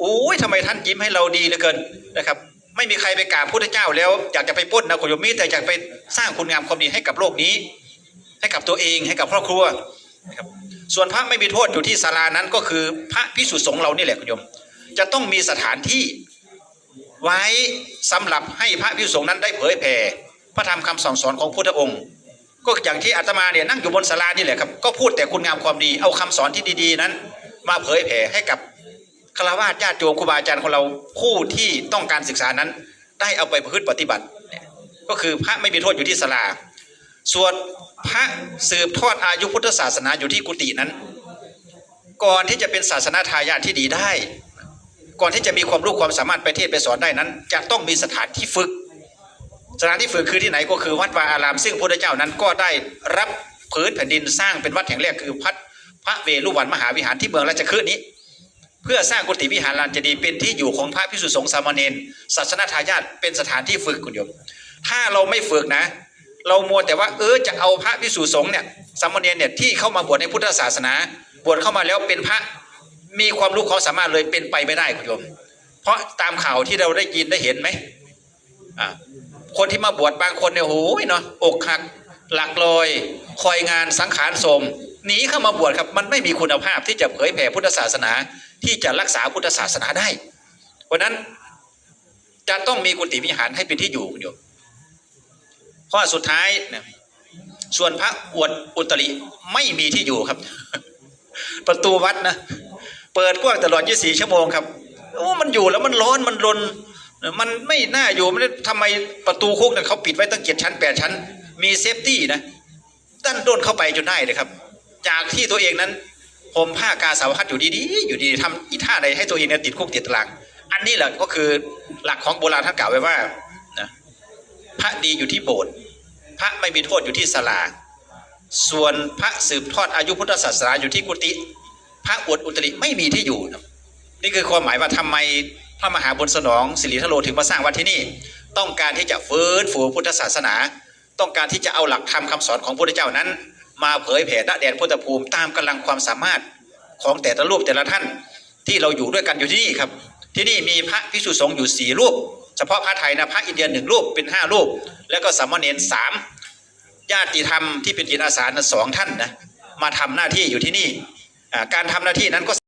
โอ้ยทำไมท่านยิ้มให้เราดีเหลือเกินนะครับ ไม่มีใครไปกราบพระเจ้าแล้วอยากจะไปป้นนะคุณโยมมีแต่อยากไปสร้างคุณงามความดีให้กับโลกนี้ ให้กับตัวเองให้กับครอบครัวนะครับส่วนพระไม่มีโทษอยู่ที่ศาลานั้นก็คือพระพิสุสงฆ์เรานี่แหละคุณโยม จะต้องมีสถานที่ไว้สำหรับให้พระพิสุสงฆ์นั้นได้เผยแผ่พระธรรมคำสั่งสอนของพุทธองค์ ก็อย่างที่อาตมาเนี่ยนั่งอยู่บนศาลานี่แหละครับก็พูดแต่คุณงามความดีเอาคำสอนที่ดีๆนั้น มาเผยแผ่ให้กับ ฆราวาสญาติโยมครูบาอาจารย์ของเราผู้ที่ต้องการศึกษานั้น ได้เอาไปประพฤติปฏิบัติเนี่ยก็คือพระไม่มีโทษอยู่ที่ศาลาส่วนพระสืบทอดอายุพุทธศาสนาอยู่ที่กุฏินั้น ก่อนที่จะเป็นศาสนาทายาทที่ดีได้ ก่อนที่จะมีความรู้ความสามารถไปเทศไปสอนได้นั้น จะต้องมีสถานที่ฝึก สถานที่ฝึกคือที่ไหนก็คือวัดวาอาราม ซึ่งพระพุทธเจ้านั้นก็ได้รับพื้นแผ่นดินสร้างเป็นวัดแห่งแรกคือพัดพระเวรุวันมหาวิหารที่เมืองราชคฤห์นี้ พื่อสร้างกุฏิวิหารลานเจดีย์เป็นที่อยู่ของพระพิสุสงฆ์สามเณรศาสนาทายาทเป็นสถานที่ฝึกคุณโยม ถ้าเราไม่ฝึกนะ เรามัวแต่ว่าเออจะเอาพระพิสุสงฆ์เนี่ยสามเณรเนี่ยที่เข้ามาบวชในพุทธศาสนา บวชเข้ามาแล้วเป็นพระมีความรู้ความสามารถเลยเป็นไปไม่ได้คุณโยม เพราะตามข่าวที่เราได้ยินได้เห็นไหมอ่าคนที่มาบวชบางคนเนี่ยโอ้ยเนาะอกหักหลักลอยคอยงานสังขารสมหนีเข้ามาบวชครับมันไม่มีคุณภาพที่จะเผยแผ่พุทธศาสนา ที่จะรักษาพุทธศาสนาได้ เพราะนั้นจะต้องมีกุฏิวิหารให้เป็นที่อยู่คุณโยมข้อสุดท้ายเนี่ยส่วนพระอวดอุตริไม่มีที่อยู่ครับ ประตูวัดนะเปิดกว้างตลอด 24 ชั่วโมงครับโอ้มันอยู่แล้วมันร้อนมันรนมันไม่น่าอยู่ไม่ได้ทำไมประตูคุกเนี่ยเขาปิดไว้ตั้งเจ็ดชั้นแปดชั้น มีเซฟตี้นะตั้นโดนเข้าไปจนได้เลยครับ จากที่ตัวเองนั้น ผมผ้ากาสาวพัดอยู่ดีๆ อยู่ดีๆทำอีท่าใดให้ตัวเองเนี่ยติดคุกติดตาราง อันนี้แหละก็คือหลักของโบราณท่านกล่าวไว้ว่านะพระดีอยู่ที่โบสถ์พระไม่มีโทษอยู่ที่ศาลาส่วนพระสืบทอดอายุพุทธศาสนาอยู่ที่กุฏิพระอวดอุตริไม่มีที่อยู่นะนี่คือความหมายว่าทำไมพระมหาบุญสนองสิริทโลถึงมาสร้างวัดที่นี่ ต้องการที่จะฟื้นฟูพุทธศาสนา ต้องการที่จะเอาหลักธรรมคำสอนของพระพุทธเจ้านั้น มาเผยแผ่ณแดนพุทธภูมิ ตามกำลังความสามารถของแต่ละรูปแต่ละท่านที่เราอยู่ด้วยกันอยู่ที่นี่ครับ ที่นี่มีพระพิสุสงฆ์อยู่สี่รูป เฉพาะพระไทยนะพระอินเดียหนึ่งรูปเป็นห้ารูป แล้วก็สามเณรสามญาติธรรมที่เป็นจิตอาสาสองท่านนะมาทำหน้าที่อยู่ที่นี่การทำหน้าที่นั้นก็